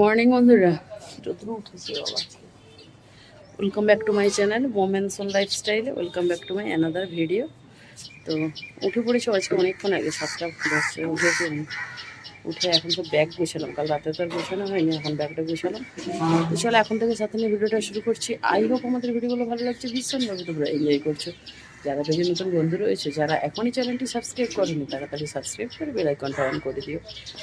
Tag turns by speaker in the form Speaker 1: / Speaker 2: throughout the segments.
Speaker 1: Morning বন্ধুরা। রোদ্রু উঠেছে বাবা। Welcome back to my channel moments on লাইফস্টাইলে welcome back to my another video তো উঠে পড়েছি আজকে অনেকক্ষণ আগে, সাতটা দশে উঠেছি। উঠে এখন তো ব্যাগ গুছালাম। কাল রাতে তো আর গুছানো হয়নি, এখন ব্যাগটা গুছালাম। চলো, এখন থেকে সাথে নিয়ে ভিডিওটা শুরু করছি। আই হোপ আমাদের ভিডিওগুলো ভালো লাগছে। ভীষণভাবে তোমরা এনজয় করছ। যারা বেশি নতুন বন্ধু রয়েছে, যারা এখনই চ্যানেলটি সাবস্ক্রাইব করেনি তারা তাকে সাবস্ক্রাইব করে বেল আইকনটা অন করে দিও।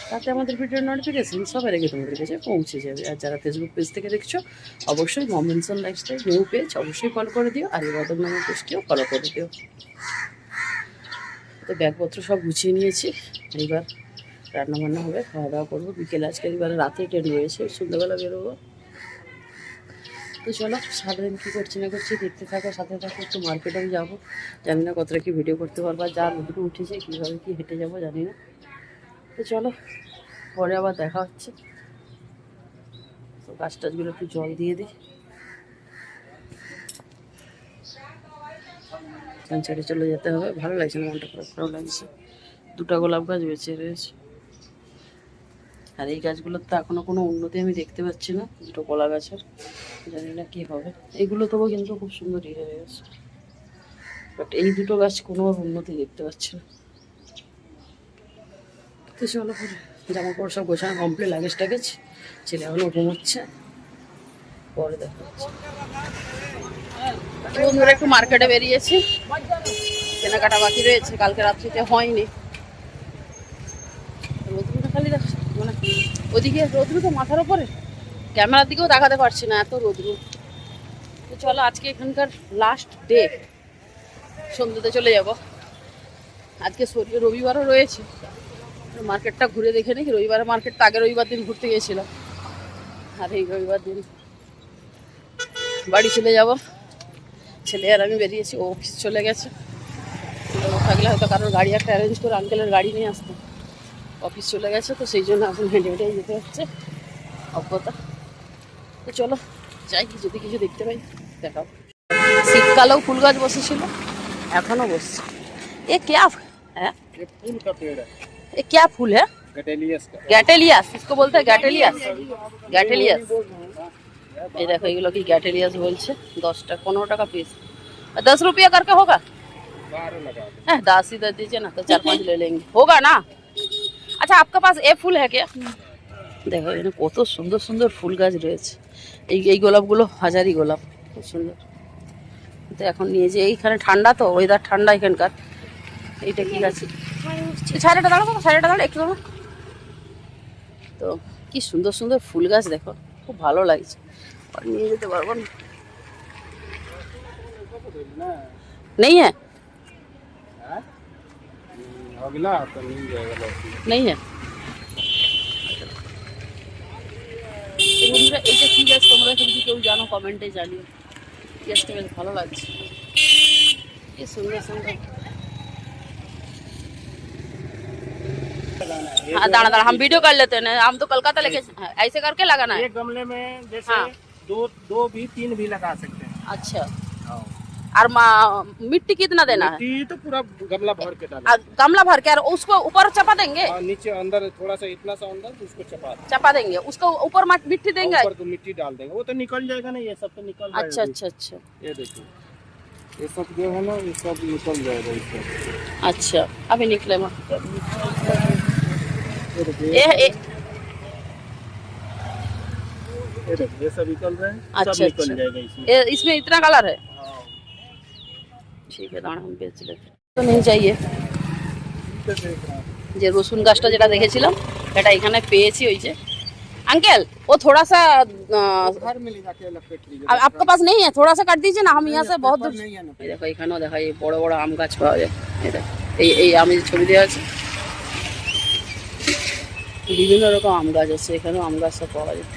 Speaker 1: তাতে আমাদের ভিডিওর নোটিফিকেশন সবার আগে তোমাদের কাছে পৌঁছে যাবে। আর যারা ফেসবুক পেজ থেকে দেখছ, অবশ্যই moments on lifestyle new page অবশ্যই ফলো করে দিও, আর এবার নামের পেজটিও ফলো করে দিও। তো ব্যাগপত্র সব গুছিয়ে নিয়েছি। এইবার রান্না বান্না হবে খাওয়া দাওয়া করব। বিকেলে আজকে এবার রাতে ট্রেন রয়েছে, সন্ধ্যাবেলা বেরোবো। তো চলো, সারাদিন কী করছি না করছি দেখতে থাকো, সাথে থাকো, একটু মার্কেটেও যাব। জানি না কতটা কি ভিডিও করতে পারব যা রোদ্রু উঠেছে, কীভাবে কি হেঁটে যাব জানি না। তো চলো, পরে আবার দেখা হচ্ছে। তো গাছ টাছগুলো একটু জল দিয়ে দিই। ছেড়ে চলে যেতে হবে। ভালো লাগছে না, মনটা খারাপ খারাপ লাগছে। দুটো গোলাপ গাছ বেঁচে রয়েছে। আর এই গাছগুলোর তো এখনও কোনো উন্নতি আমি দেখতে পাচ্ছি না, দুটো কলা গাছের। জানি না কি হবে। এইগুলো তবু কিন্তু খুব সুন্দর ইয়ে হয়ে গেছে। বাট এই দুটো গাছ কোনো উন্নতি দেখতে পাচ্ছি না। তো চলো জামা কাপড় সব গোছানো কমপ্লিট লাগেজ টাগেজ। ছেলে এখনও ঘুমোচ্ছে পরে দেখা হচ্ছে। বন্ধুরা একটু মার্কেটে বেরিয়েছি। কেনাকাটা বাকি রয়েছে কালকে রাত্রিতে হয়নি। রোদ্রুটা খালি দেখ মানে ওদিকে রোদ্রু তো মাথার ওপরে। ক্যামেরার দিকেও দেখাতে পারছি না এত রোদ্রু। তো চলো আজকে এখানকার লাস্ট ডে সন্ধ্যেতে চলে যাব। আজকে শরীর রবিবারও রয়েছে। মার্কেটটা ঘুরে দেখে নিই রবিবার মার্কেটটা আগে রবিবার দিন ঘুরতে গিয়েছিলাম। আর এই রবিবার দিন বাড়ি চলে যাব। ছেলে আর আমি বেরিয়েছি, ও অফিস চলে গেছে। থাকলে হয়তো কারোর গাড়ি একটা অ্যারেঞ্জ করে আঙ্কেলের গাড়ি নিয়ে আসতো। অফিস চলে গেছে, তো সেই জন্য এখন হেঁটে হেঁটে যেতে হচ্ছে। অজ্ঞতা তো চলো যাই কি যদি কিছু দেখতে পাই দেখাও শীতকালেও ফুল গাছ বসেছিল এখনো বসছে এ ক্যা হ্যাঁ
Speaker 2: ये फूल का पेड़ है
Speaker 1: ये क्या फूल है
Speaker 2: गटेलियस का
Speaker 1: গ্যাটেলিয়াস इसको बोलते हैं গ্যাটেলিয়াস গ্যাটেলিয়াস এই দেখো এগুলো কি গ্যাটেলিয়াস বলছে দশটা পনেরো টাকা পিস दस रुपया करके होगा
Speaker 2: बारह लगा दो।
Speaker 1: হ্যাঁ दस ही दे दीजिए ना तो चार पाँच ले लेंगे होगा ना আচ্ছা आपका पास ए फूल है क्या দেখো এখানে কত সুন্দর সুন্দর ফুল গাছ রয়েছে এই এই গোলাপগুলো হাজারি গোলাপ খুব সুন্দর তো এখন নিয়ে যে এইখানে ঠান্ডা তো ওয়েদার ঠান্ডা এখানকার এইটা কি গাছ সাইডটা দাঁড়াবো সাইডটা দাঁড়া একটু দাঁড়া তো কি সুন্দর সুন্দর ফুল গাছ দেখো খুব ভালো লাগছে আর নিয়ে যেতে পারবো না नहीं है
Speaker 2: हाँ? अगला तो मिल जाएगा लौकी।
Speaker 1: नहीं है এইটা কি গাছ তোমরা যদি কেউ জানো কমেন্টে জানিও গাছটা বেশ ভালো লাগছে কি সুন্দর সুন্দর हाँ दाना दाना हम वीडियो कर लेते हैं ना हम तो कोलकाता लेके हाँ, ऐसे करके लगाना है
Speaker 2: एक गमले में जैसे
Speaker 1: हाँ।
Speaker 2: दो दो भी तीन भी लगा सकते हैं
Speaker 1: अच्छा और मिट्टी कितना देना है?
Speaker 2: मिट्टी तो पूरा गमला भर के डालें
Speaker 1: गमला भर के और उसको ऊपर चपा देंगे?
Speaker 2: और नीचे अंदर थोड़ा सा इतना सा अंदर तो उसको चपा।
Speaker 1: चपा देंगे। उसको ऊपर मिट्टी देंगे?
Speaker 2: ऊपर तो मिट्टी डाल देंगे। वो तो निकल जाएगा ना ये सब तो निकल
Speaker 1: अच्छा अच्छा अच्छा।
Speaker 2: ये देखिए। ये सब जो है ना ये सब निकल जाएगा इससे।
Speaker 1: अच्छा अभी निकले मैं।
Speaker 2: ये
Speaker 1: ये ये।
Speaker 2: सब निकल रहे हैं।
Speaker 1: अच्छा,
Speaker 2: सब निकल
Speaker 1: अच्छा।
Speaker 2: जाएगा इसमें।
Speaker 1: इसमें इतना कलर है?
Speaker 2: हाँ।
Speaker 1: ঠিক আছে দাঁড়া আমি বেচ लेते তো নেই চাইয়ে
Speaker 2: इधर देख रहा हूँ।
Speaker 1: যে রসুন গাছটা যেটা দেখেছিলাম এটা এখানে পেয়েছি ওই যে अंकल वो थोड़ा सा आ,
Speaker 2: घर में ले जाके लपेट लीजिए
Speaker 1: अब आपके पास नहीं है थोड़ा सा कर दीजिए ना हम यहाँ से बहुत दूर
Speaker 2: नहीं है ना
Speaker 1: এই দেখো এখানেও দেখা এই বড় বড় আম গাছ পাওয়া যায় এই দেখো এই এই আমের যে ছবি দেওয়া আছে বিভিন্ন রকম আম গাছ আছে এখানেও আম গাছ সব পাওয়া যায়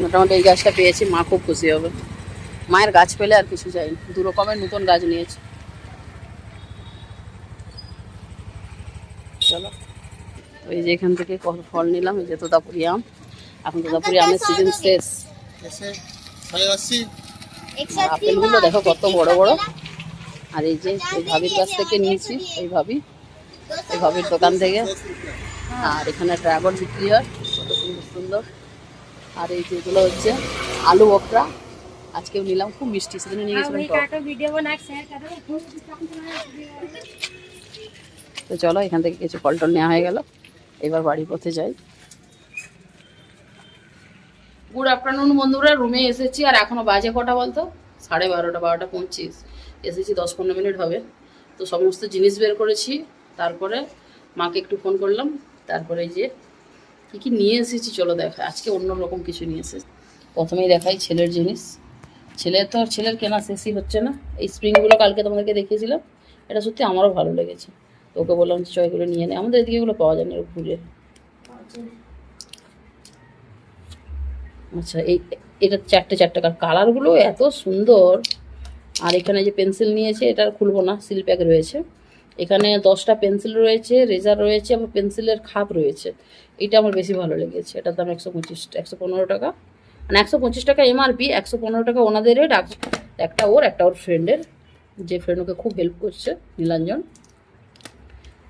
Speaker 1: মোটামুটি এই গাছটা পেয়েছি মা খুব খুশি হবে মায়ের গাছ পেলে আর কিছু চাই দু রকমের নতুন গাছ নিয়েছি। চলো। ওই যে এখান থেকে ফল নিলাম এই যে তোতাপুরি আম। এখন তোতাপুরি আমের সিজন শেষ। আপেলগুলো দেখো কত বড় বড়। আর এই যে এই ভাবির কাছ থেকে নিয়েছি এই ভাবি। এই ভাবির দোকান থেকে। আর এখানে ড্রাগন বিক্রি হয়। কত সুন্দর সুন্দর। আর এই যেগুলো হচ্ছে আলু ওকরা আজকেও নিলাম খুব মিষ্টি সেজন্য নিয়ে গেছিলাম তো চলো এখান থেকে কিছু ফল টল নেওয়া হয়ে গেল। এবার বাড়ি পথে যাই। গুড আফটারনুন বন্ধুরা রুমে এসেছি আর এখনও বাজে কটা বলতো? সাড়ে বারোটা বারোটা পঁচিশ। এসেছি দশ পনেরো মিনিট হবে। তো সমস্ত জিনিস বের করেছি তারপরে মাকে একটু ফোন করলাম। তারপরে যে কী কী নিয়ে এসেছি চলো দেখা আজকে অন্য রকম কিছু নিয়ে এসেছি। প্রথমেই দেখাই ছেলের জিনিস। ছেলের তো ছেলের কেনা শেষই হচ্ছে না। এই স্প্রিংগুলো কালকে তোমাদেরকে দেখিয়েছিলাম। এটা সত্যি আমারও ভালো লেগেছে। ওকে বললাম যে চয়গুলো নিয়ে নে। আমাদের এদিকে এগুলো পাওয়া যায় না ঘুরে। আচ্ছা এই, এটা চারটে চারটে কালার কালারগুলো এত সুন্দর। আর এখানে যে পেন্সিল নিয়েছে, এটা খুলবো না সিল প্যাক রয়েছে। এখানে দশটা পেন্সিল রয়েছে রেজার রয়েছে এবং পেন্সিলের খাপ রয়েছে। এটা আমার বেশি ভালো লেগেছে। এটার দাম একশো পঁচিশ, একশো পনেরো টাকা। মানে একশো পঁচিশ টাকা এমআরপি একশো পনেরো টাকা ওনাদের রেট একটা ওর একটা ওর ফ্রেন্ডের যে ফ্রেন্ড ওকে খুব হেল্প করছে, নীলাঞ্জন।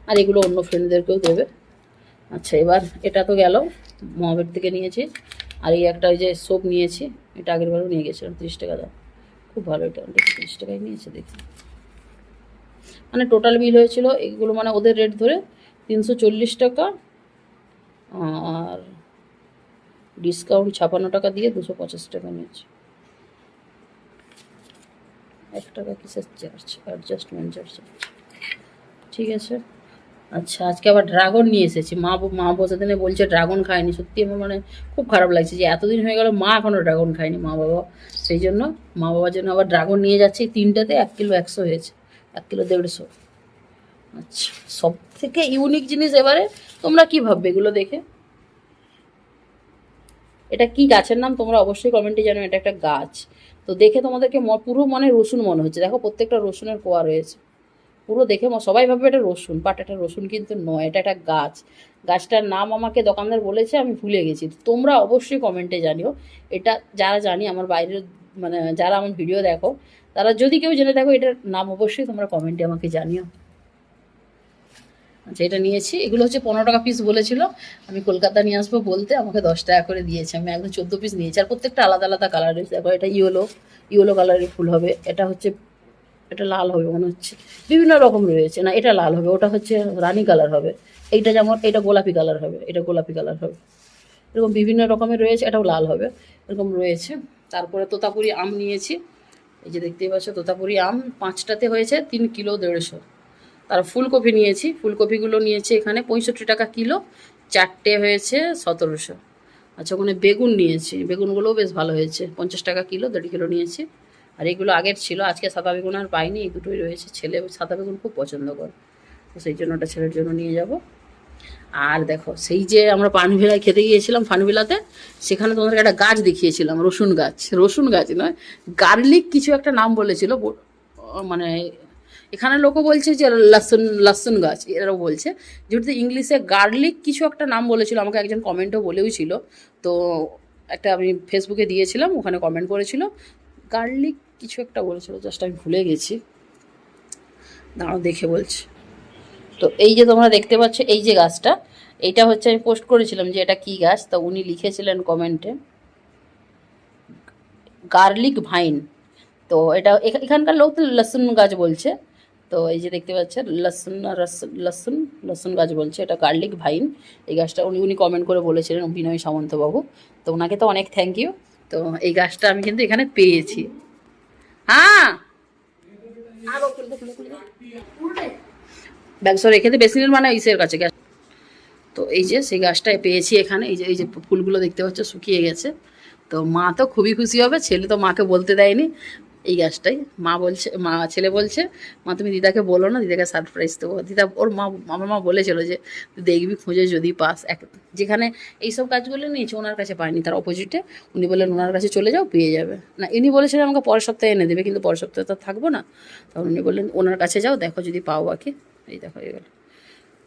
Speaker 1: আর এগুলো অন্য ফ্রেন্ডদেরকেও দেবে। আচ্ছা এবার এটা তো গেল, মহাবের থেকে নিয়েছি। আর এই একটা ওই যে সোপ নিয়েছি, এটা আগের বারেও নিয়ে গেছিলাম, তিরিশ টাকা দাম। খুব ভালো এটা দেখি তিরিশ টাকায় নিয়েছে, দেখি। মানে টোটাল বিল হয়েছিল, এগুলো মানে ওদের রেট ধরে তিনশো চল্লিশ টাকা, আর ডিসকাউন্ট ছাপান্ন টাকা দিয়ে দুশো পঁচাশ টাকা নিয়েছে। এক টাকা কিসের চার্জ অ্যাডজাস্টমেন্ট চার্জ ঠিক আছে? আচ্ছা আজকে আবার ড্রাগন নিয়ে এসেছি। মা মা বসে দিনে বলছে ড্রাগন খায়নি। সত্যি আমার মানে খুব খারাপ লাগছে যে এতদিন হয়ে গেল মা এখনও ড্রাগন খায়নি মা বাবা। সেই জন্য মা বাবার জন্য আবার ড্রাগন নিয়ে যাচ্ছে। তিনটাতে এক কিলো একশো হয়েছে। এক কিলো দেড়শো। আচ্ছা সব থেকে ইউনিক জিনিস এবারে তোমরা কি ভাববে? এগুলো দেখে। এটা কি গাছের নাম? তোমরা অবশ্যই কমেন্টে জানো, এটা একটা গাছ। তো দেখে তোমাদেরকে পুরো মনে রসুন মনে হচ্ছে। দেখো, প্রত্যেকটা রসুনের কোয়া রয়েছে। পুরো দেখে সবাই ভাববে এটা রসুন বাট এটা রসুন কিন্তু নয়, এটা একটা গাছ। গাছটার নাম আমাকে দোকানদার বলেছে, আমি ভুলে গেছি। তোমরা অবশ্যই কমেন্টে জানিও। এটা যারা জানি, আমার বাইরের মানে যারা আমার ভিডিও দেখো, তারা যদি কেউ জেনে দেখো এটার নাম অবশ্যই তোমরা কমেন্টে আমাকে জানিও। আচ্ছা এটা নিয়েছি, এগুলো হচ্ছে পনেরো টাকা পিস বলেছিল। আমি কলকাতা নিয়ে আসব বলতে আমাকে দশ টাকা করে দিয়েছে। আমি একদম চোদ্দ পিস নিয়েছি। আর প্রত্যেকটা আলাদা আলাদা কালার রয়েছে দেখো, এটা ইয়েলো ইয়েলো কালারের ফুল হবে। এটা হচ্ছে, এটা লাল হবে মনে হচ্ছে। বিভিন্ন রকম রয়েছে। না, এটা লাল হবে, ওটা হচ্ছে রানি কালার হবে। এইটা যেমন, এটা গোলাপি কালার হবে, এটা গোলাপি কালার হবে। এরকম বিভিন্ন রকমের রয়েছে, এটাও লাল হবে। এরকম রয়েছে। তারপরে তোতাপুরি আম নিয়েছি। এই যে দেখতেই পাচ্ছ, তোতাপুরি আম পাঁচটাতে হয়েছে তিন কিলো দেড়শো। তার ফুলকপি নিয়েছি। ফুলকপিগুলো নিয়েছি এখানে পঁয়ষট্টি টাকা কিলো। চারটে হয়েছে সতেরোশো। আচ্ছা ওখানে বেগুন নিয়েছি। বেগুনগুলোও বেশ ভালো হয়েছে। পঞ্চাশ টাকা কিলো, দেড় কিলো নিয়েছি। আর এগুলো আগের ছিল, আজকে সাদা বেগুন আর পাইনি, এই দুটোই রয়েছে। ছেলে সাদা বেগুন খুব পছন্দ করে। তো সেই জন্য ওটা ছেলের জন্য নিয়ে যাব। আর দেখো, সেই যে আমরা পানভিলায় খেতে গিয়েছিলাম পানভিলাতে, সেখানে তোমাদেরকে একটা গাছ দেখিয়েছিলাম, রসুন গাছ। রসুন গাছ নয়, গার্লিক কিছু একটা নাম বলেছিল মানে এখানে লোকও বলছে যে লাসুন লাসুন গাছ, এরাও বলছে। যেহেতু ইংলিশে গার্লিক কিছু একটা নাম বলেছিল, আমাকে একজন কমেন্টও বলেও ছিল। তো একটা আমি ফেসবুকে দিয়েছিলাম, ওখানে কমেন্ট করেছিল। গার্লিক কিছু একটা বলেছিল, জাস্ট আমি ভুলে গেছি। দাঁড়াও, দেখে বলছি। তো এই যে তোমরা দেখতে পাচ্ছ, এই যে গাছটা এইটা হচ্ছে আমি পোস্ট করেছিলাম যে এটা কি গাছ, তা উনি লিখেছিলেন কমেন্টে গার্লিক ভাইন। তো এটা এখা- এখানকার লোক তো লসুন গাছ বলছে। তো এই যে দেখতে পাচ্ছেন, লসুন লসুন লসুন গাছ বলছে, এটা গার্লিক ভাইন। এই গাছটা উনি উনি কমেন্ট করে বলেছিলেন বিনয় সামন্তবাবু। তো ওনাকে তো অনেক থ্যাংক ইউ তো এই গাছটা আমি কিন্তু এখানে পেয়েছি। হ্যাঁ! ব্যাগসর রেখে দিয়ে বেসিনের মানে ইসের কাছে গ্যাস তো এই যে সেই গাছটা পেয়েছি এখানে, এই যে এই যে ফুলগুলো দেখতে পাচ্ছ, শুকিয়ে গেছে। তো মা তো খুবই খুশি হবে, ছেলে তো মাকে বলতে দেয়নি। এই গাছটাই। মা বলছে, মা, ছেলে বলছে, মা, তুমি দিদাকে বলো না, দিদাকে সারপ্রাইজ দেবো। দিদা, ওর মা, আমার মা বলেছিল যে দেখবি, খুঁজে যদি পাস। এক, যেখানে এইসব কাজগুলো নিয়েছে ওনার কাছে পায়নি, তার অপোজিটে উনি বললেন, ওনার কাছে চলে যাও, পেয়ে যাবে। না, ইনি বলেছিলেন, আমাকে পরের সপ্তাহে এনে দেবে, কিন্তু পরের সপ্তাহে তো থাকব না। তখন উনি বললেন, ওনার কাছে যাও, দেখো যদি পাও বাকি। এই দেখো হয়ে গেল।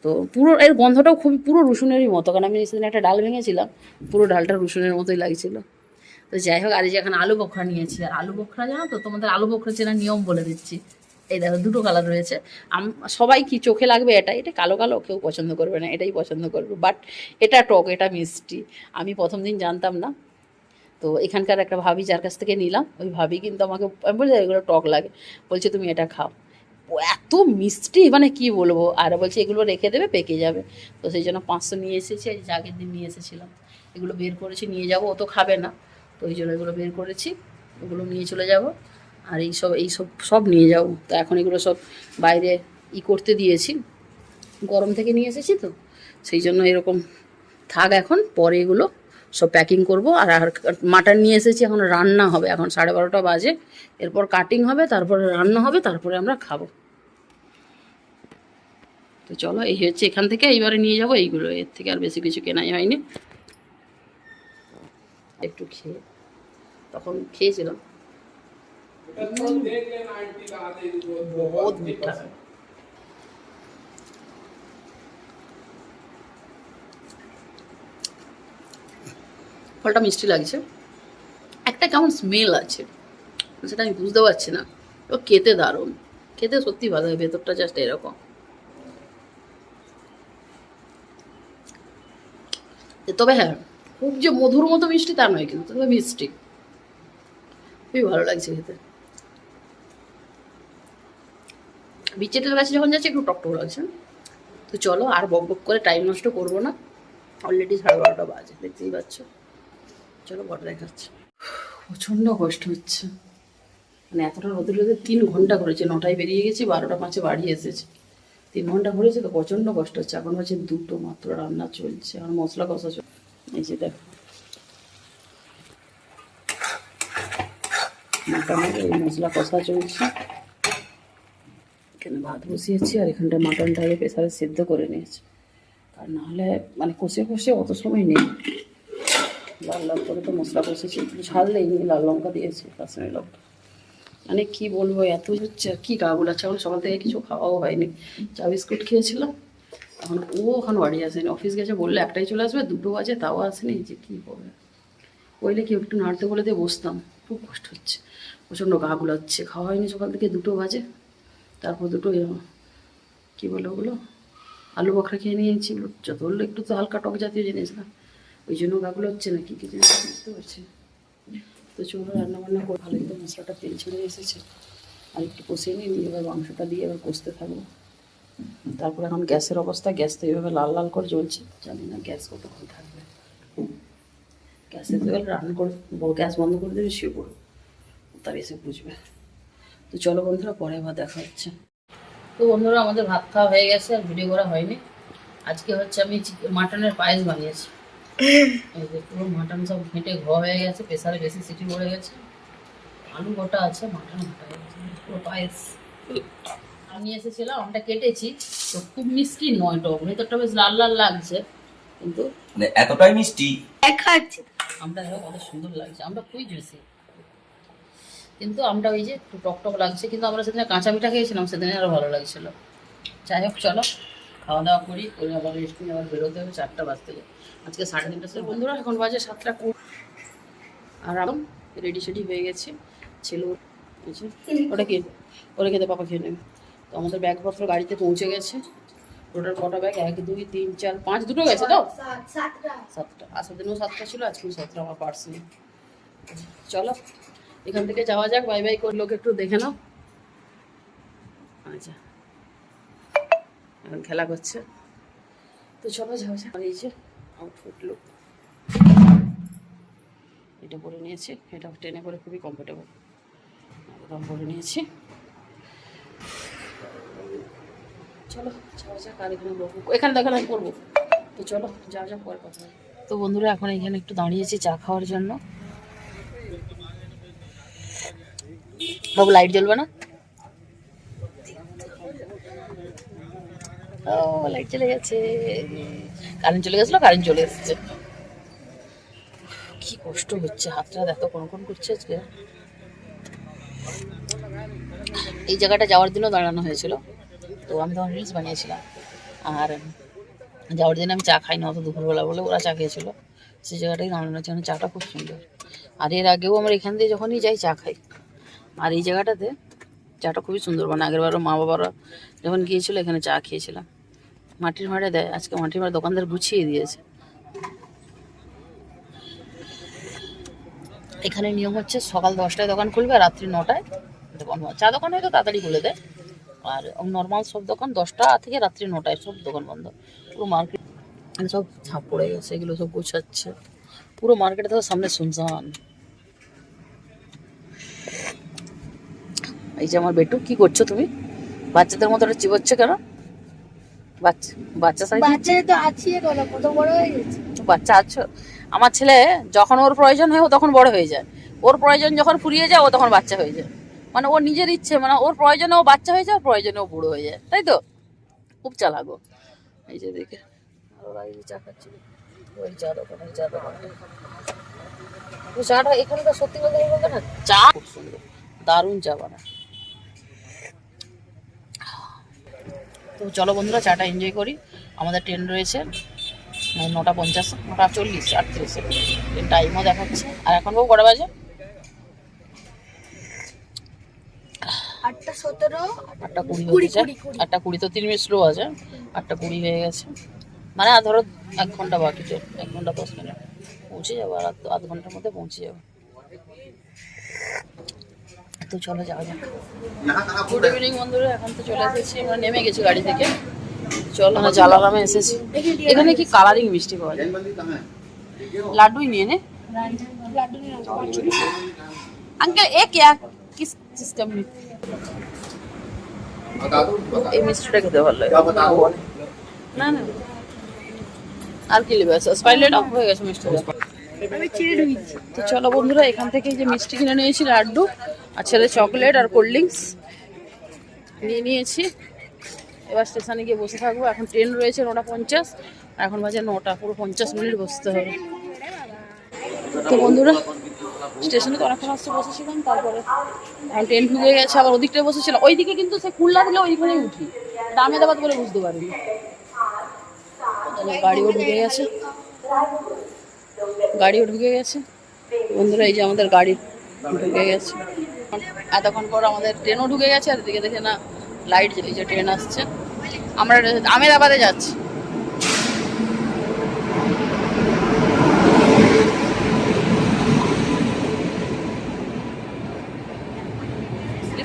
Speaker 1: তো পুরো, এর গন্ধটাও খুবই, পুরো রসুনেরই মতো, কারণ আমি সেদিন একটা ডাল ভেঙেছিলাম, পুরো ডালটা রসুনের মতোই লাগছিল। তো যাই হোক আর এই যে এখন আলু বখরা নিয়েছি। আর আলু বখরা জানো তো? তোমাদের আলু বখরা চেনার নিয়ম বলে দিচ্ছি। এই দেখো, দুটো কালার রয়েছে। সবাই কি চোখে লাগবে এটা? এটা কালো কালো, কেউ পছন্দ করবে না, এটাই পছন্দ করবে। বাট এটা টক, এটা মিষ্টি। আমি প্রথম দিন জানতাম না। তো এখানকার একটা ভাবি যার কাছ থেকে নিলাম। ওই ভাবি কিন্তু আমাকে, আমি বলছি এগুলো টক লাগে। বলছে, তুমি এটা খাও। এত মিষ্টি মানে কি বলব? আর বলছে, এগুলো রেখে দেবে, পেকে যাবে। তো সেই জন্য পাঁচশো নিয়ে এসেছি যে আগের দিন নিয়ে এসেছিলাম। এগুলো বের করেছি, নিয়ে যাব, ও তো খাবে না। তো ওই জন্য এগুলো বের করেছি, ওগুলো নিয়ে চলে যাব। আর এই সব এই সব সব নিয়ে যাব। তো এখন এগুলো সব বাইরে ই করতে দিয়েছি। গরম থেকে নিয়ে এসেছি তো, সেই জন্য এরকম থাক এখন, পরে এগুলো সব প্যাকিং করব। আর আর মাটন নিয়ে এসেছি, এখন রান্না হবে। এখন সাড়ে বারোটা বাজে। এরপর কাটিং হবে, তারপরে রান্না হবে, তারপরে আমরা খাব। তো চলো, এই হচ্ছে এখান থেকে, এইবারে নিয়ে যাব। এইগুলো, এর থেকে আর বেশি কিছু কেনাই হয়নি। একটু খেয়ে। তখন খেয়েছিলাম। বহুত ফলটা মিষ্টি লাগছে। একটা কেমন স্মেল আছে। সেটা আমি বুঝতে পারছি না। ও খেতে দারুণ। খেতে সত্যি ভালো হয়, ভেতরটা জাস্ট এরকম। তবে হ্যাঁ খুব যে মধুর মতো মিষ্টি তা নয় কিন্তু তবে মিষ্টি। খুবই ভালো লাগছে খেতে। বিচেটের কাছে যখন যাচ্ছে একটু টকটক লাগছে। তো চলো আর বক বক করে টাইম নষ্ট করব না। অলরেডি সাড়ে বারোটা বাজে, দেখতেই পাচ্ছ। চলো বড় দেখাচ্ছে। প্রচণ্ড কষ্ট হচ্ছে। মানে এতটা রোদে রোদে তিন ঘণ্টা করেছে, নটায় বেরিয়ে গেছি, বারোটা পাঁচে বাড়ি এসেছে। তিন ঘণ্টা করেছে তো প্রচণ্ড কষ্ট হচ্ছে। এখন হচ্ছে দুটো মাত্র রান্না চলছে, আর মশলা কষা চলছে। এই যে দেখো। মোটামুটি মশলা কষা চলছে। এখানে ভাত বসিয়েছি আর এখানটা মাটনটাকে প্রেসারে সেদ্ধ করে নিয়েছি। আর নাহলে মানে কষে কষে অত সময় নেই। লাল লাল করে তো মশলা কষেছি, একটু ঝাল দেয়নি লাল লঙ্কা দিয়েছি, কাশ্মীরি লঙ্কা। মানে কি বলব, এত হচ্ছে কি গা গোলাচ্ছে এখন সকাল থেকে কিছু খাওয়াও হয়নি। চা বিস্কুট খেয়েছিলাম এখন ও এখন বাড়ি আসেনি অফিস গেছে, বললে একটাই চলে আসবে, দুটো বাজে, তাও আসেনি। যে কী করবে বললে কি একটু নাড়তে বলে দিয়ে বসতাম। খুব কষ্ট হচ্ছে। প্রচণ্ড গা গুলাচ্ছে। খাওয়া হয়নি সকাল থেকে, দুটো বাজে। তারপর দুটো কি বলে ওগুলো? আলু বখরা খেয়ে নিয়েছি। যত হলো একটু তো হালকা টক জাতীয় জিনিস না। ওই জন্য গাগুলো হচ্ছে না কি কি জিনিস বুঝতে পারছি তো চলো রান্না বান্না করে ভালো মশলাটা তেল ছেড়ে এসেছে। আর একটু কষিয়ে নিয়ে এবার মাংসটা দিয়ে এবার কষতে থাকব। তারপর এখন গ্যাসের অবস্থা, গ্যাস তো এইভাবে লাল লাল করে জ্বলছে, জানি না গ্যাস কতক্ষণ থাকবে। গ্যাসে তো রান্না করে গ্যাস বন্ধ করে দেবে পড়ব, তার এসে বুঝবে। তো চলো বন্ধুরা, পরে আবার দেখা হচ্ছে। তো বন্ধুরা, আমাদের ভাত খাওয়া হয়ে গেছে, আর ভিডিও করা হয়নি। আজকে হচ্ছে আমি মাটনের পায়েস বানিয়েছি। পুরো মাটন সব ঘেঁটে ঘ হয়ে গেছে, প্রেসারে বেশি সিটি পড়ে গেছে। আলু গোটা আছে, মাটন হয়ে গেছে, পুরো পায়েস। নিয়ে এসেছিলাম আমটা কেটেছি। তো খুব মিষ্টি নয় টক ভেতরটা বেশ লাল লাল লাগছে কিন্তু
Speaker 3: মানে এতটাই মিষ্টি?
Speaker 1: আমরা দেখো কত সুন্দর লাগছে আমরা খুবই জুসি। কিন্তু আমরা ওই যে একটু টক টক লাগছে কিন্তু আমরা সেদিনে কাঁচা মিঠা খেয়েছিলাম সেদিনে আরও ভালো লাগছিল। যাই হোক চলো খাওয়া দাওয়া করি করে আবার রেস্ট নিয়ে আবার বেরোতে হবে চারটা বাজতে যায় আজকে সাড়ে তিনটা সময়। বন্ধুরা এখন বাজে সাতটা কুড়ি। আর এখন রেডি সেডি হয়ে গেছে ছেলে ওটা কি? ওটা খেতে পাপা খেয়ে নেবে। তো আমাদের ব্যাগপত্র গাড়িতে পৌঁছে গেছে। টোটাল কটা ব্যাগ? এক, দুই, তিন, চার, পাঁচ, দুটো গেছে তো? সাতটা। আসার দিনও সাতটা ছিল, আজকেও সাতটা, আমার পার্স নেই চলো, এখান থেকে যাওয়া যাক, বাই বাই করলোকে একটু দেখে নাও। আচ্ছা। এখন খেলা করছে। তো চলো যাওয়া যাক। এই যে আউটফিট লুক এটা পরে নিয়েছি। এটা ট্রেনে করে খুবই কমফোর্টেবল একদম পরে নিয়েছি। এখানে আমি করব। তো চলো তো বন্ধুরা, এখন এখানে একটু দাঁড়িয়েছি চা খাওয়ার জন্য। বাবু লাইট জ্বলবে না? ও লাইট গেছে। কারেন্ট চলে গেছিল কারেন্ট চলে এসেছে। কি কষ্ট হচ্ছে, হাতটা কোন কোন করছে এই জায়গাটা যাওয়ার দিনও দাঁড়ানো হয়েছিল। তো আমি তখন রিলস বানিয়েছিলাম। আর যাওয়ার দিন আমি চা খাই না অত দুপুরবেলা বলে ওরা চা খেয়েছিল। সেই জায়গাটাই দাঁড়ানো আছে চাটা খুব সুন্দর। আর এর আগেও আমরা এখান দিয়ে যখনই যাই চা খাই। আর এই জায়গাটাতে চাটা খুবই সুন্দর মানে আগের বারও মা বাবারা যখন গিয়েছিল এখানে চা খেয়েছিলাম। মাটির ভাড়ে দেয়, আজকে মাটির ভাড়া দোকানদার গুছিয়ে দিয়েছে। এখানে নিয়ম হচ্ছে সকাল দশটায় দোকান খুলবে, রাত্রি নটায় দোকান। চা দোকান হয়তো তাড়াতাড়ি খুলে দেয়। আর নর্মাল সব দোকান দশটা থেকে রাত্রি নটায় সব দোকান বন্ধ। পুরো মার্কেট সব ছাপ পড়ে গেছে এগুলো সব গোছাচ্ছে। পুরো মার্কেটে তো সামনে শুনশান। এই যে আমার বেটু কি করছ তুমি? বাচ্চাদের মতো একটা চিবোচ্ছে কেন? বাচ্চা বাচ্চা সাইজ?
Speaker 3: তো আছি কত বড় হয়ে গেছে।
Speaker 1: বাচ্চা আছো? আমার ছেলে যখন ওর প্রয়োজন হয় ও তখন বড় হয়ে যায়। ওর প্রয়োজন যখন ফুরিয়ে যায় ও তখন বাচ্চা হয়ে যায়। মানে ওর নিজের ইচ্ছে মানে ওর প্রয়োজনে ও বাচ্চা হয়ে যায়, ওর প্রয়োজনে ও বুড়ো হয়ে যায়। তাই তো? খুব চালাগো এই যে দেখে। ওরা চা খাচ্ছিল। ওই চা দোকান ওই চা দোকানটা ও চাটা এখানে তো সত্যি বলতে চা খুব সুন্দর। দারুণ চা বানায়। তো চলো বন্ধুরা, চাটা এনজয় করি। আমাদের ট্রেন রয়েছে। নটা পঞ্চাশ, নটা চল্লিশ, আটত্রিশে। টাইমও দেখাচ্ছে। আর এখন বউ কটা বাজে?
Speaker 3: সতেরো
Speaker 1: আটটা কুড়ি তো তিন মিনিট স্লো আছে আটটা কুড়ি হয়ে গেছে। মানে আর ধরো এক ঘণ্টা বাকি চল এক ঘণ্টা দশ মিনিট। পৌঁছে যাব আর আধ ঘণ্টার মধ্যে পৌঁছে যাব। তো চলো যাওয়া যাক। গুড ইভিনিং বন্ধুরা এখন তো চলে এসেছি আমরা নেমে গেছি গাড়ি থেকে। চলো আমরা জালারামে এসেছি। এখানে কি কালারিং মিষ্টি পাওয়া যায়? লাড্ডুই নিয়ে নে। আঙ্কেল এ কিস এই মিষ্টিটা খেতে ভালো লাগে। আর কি নেবে? আচ্ছা, স্পাইলেট অফ হয়ে গেছে মিষ্টিটা। তো চলো বন্ধুরা এখান থেকে যে মিষ্টি কিনে নিয়েছি লাড্ডু আর ছেলে চকলেট আর কোল্ড ড্রিঙ্কস নিয়ে নিয়েছি। এবার স্টেশনে গিয়ে বসে থাকব। এখন ট্রেন রয়েছে নটা পঞ্চাশ। এখন বাজে নটা পুরো পঞ্চাশ মিনিট বসতে হবে। তো বন্ধুরা স্টেশনে তো অনেকক্ষণ আসতে বসেছিলাম, তারপরে ট্রেন ঢুকে গেছে, আবার ওদিকটায় বসেছিলাম। ওইদিকে কিন্তু সে খুলনা দিলে ওইখানেই উঠি। দামেদাবাদ বলে বুঝতে পারিনি। গাড়িও ঢুকে গেছে। গাড়িও ঢুকে গেছে। বন্ধুরা, এই যে আমাদের গাড়ি ঢুকে গেছে। এতক্ষণ পর আমাদের ট্রেনও ঢুকে গেছে, আর দিকে দেখে না লাইট যে ট্রেন আসছে। আমরা আমেদাবাদে যাচ্ছি।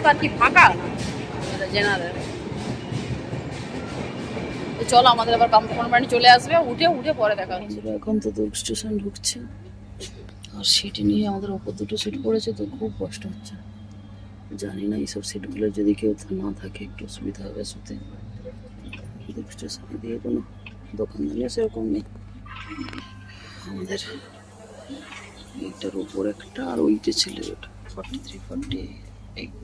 Speaker 1: স্লিপার কি ফাঁকা? জেনারেল। তো চলো আমাদের আবার কাম্পন চলে আসবে। উঠে উঠে পরে দেখা হচ্ছে। এখন তো দুর্গ স্টেশন ঢুকছে। আর সিট নিয়ে আমাদের ওপর দুটো সিট পড়েছে তো খুব কষ্ট হচ্ছে। জানি না এইসব সিটগুলো যদি কেউ না থাকে একটু সুবিধা হবে শুতে। দুর্গ স্টেশনে দিয়ে কোনো দোকানদারিও সেরকম নেই। আমাদের এইটার উপর একটা আর ওইটা ছিল ওটা। ফর্টি থ্রি ফর্টি এইট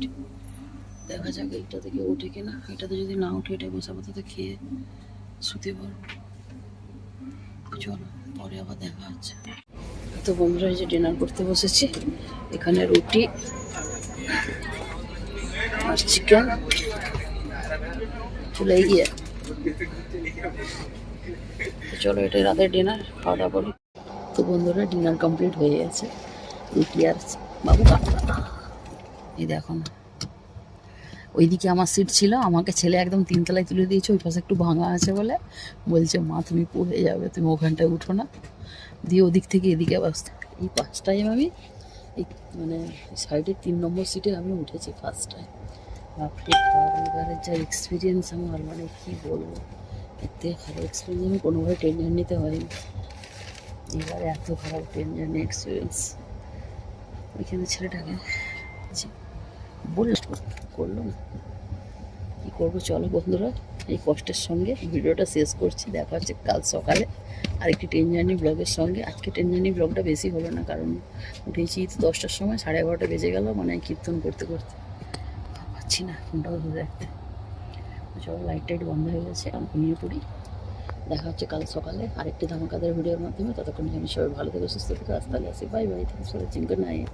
Speaker 1: দেখা যাক এইটা থেকে ওঠে কিনা এটাতে যদি না উঠে এটা বসে আপাতত খেয়ে শুতে পারব। চলো, পরে আবার দেখা হচ্ছে। তো বন্ধুরা যে ডিনার করতে বসেছি, এখানে রুটি আর চিকেন চলে গিয়ে। চলো, এটাই রাতের ডিনার খাওয়া দাওয়া করি। তো বন্ধুরা ডিনার কমপ্লিট হয়ে গেছে। রুটি আর বাবু এই দেখো না। ওইদিকে আমার সিট ছিল, আমাকে ছেলে একদম তিনতলায় তুলে দিয়েছে, ওই পাশে একটু ভাঙা আছে বলে। বলছে, মা, তুমি পড়ে যাবে, তুমি ওখানটায় উঠো না। দিয়ে ওদিক থেকে এদিকে আবার এই পাঁচ টাইম আমি এই মানে সাইডের তিন নম্বর সিটে আমি উঠেছি ফার্স্ট টাইম যা এক্সপিরিয়েন্স আমার মানে কী বলব? এতে খারাপ এক্সপিরিয়েন্স আমি কোনোভাবে ট্রেন জার্নিতে হয়নি এবারে এত খারাপ ট্রেন জার্নি এক্সপিরিয়েন্স ওইখানে ছেলেটাকে বলল করল না কী করব চলো বন্ধুরা, এই কষ্টের সঙ্গে ভিডিওটা শেষ করছি। দেখা হচ্ছে কাল সকালে। আরেকটি ট্রেন জার্নি ব্লগের সঙ্গে। আজকে ট্রেন জার্নি ব্লগটা বেশি হলো না, কারণ উঠেছি তো দশটার সময়, সাড়ে এগারোটা বেজে গেল মানে কীর্তন করতে করতে। পাচ্ছি না ফোনটাও ধরে রাখতে। চলো লাইট টাইট বন্ধ হয়ে গেছে এখন ঘুমিয়ে পড়ি। দেখা হচ্ছে কাল সকালে। আরেকটি ধামাকাদের ভিডিওর মাধ্যমে। ততক্ষণ আমি সবাই ভালো থেকে, সুস্থ থেকে। আসতে আসি। Bye bye thanks for watching good night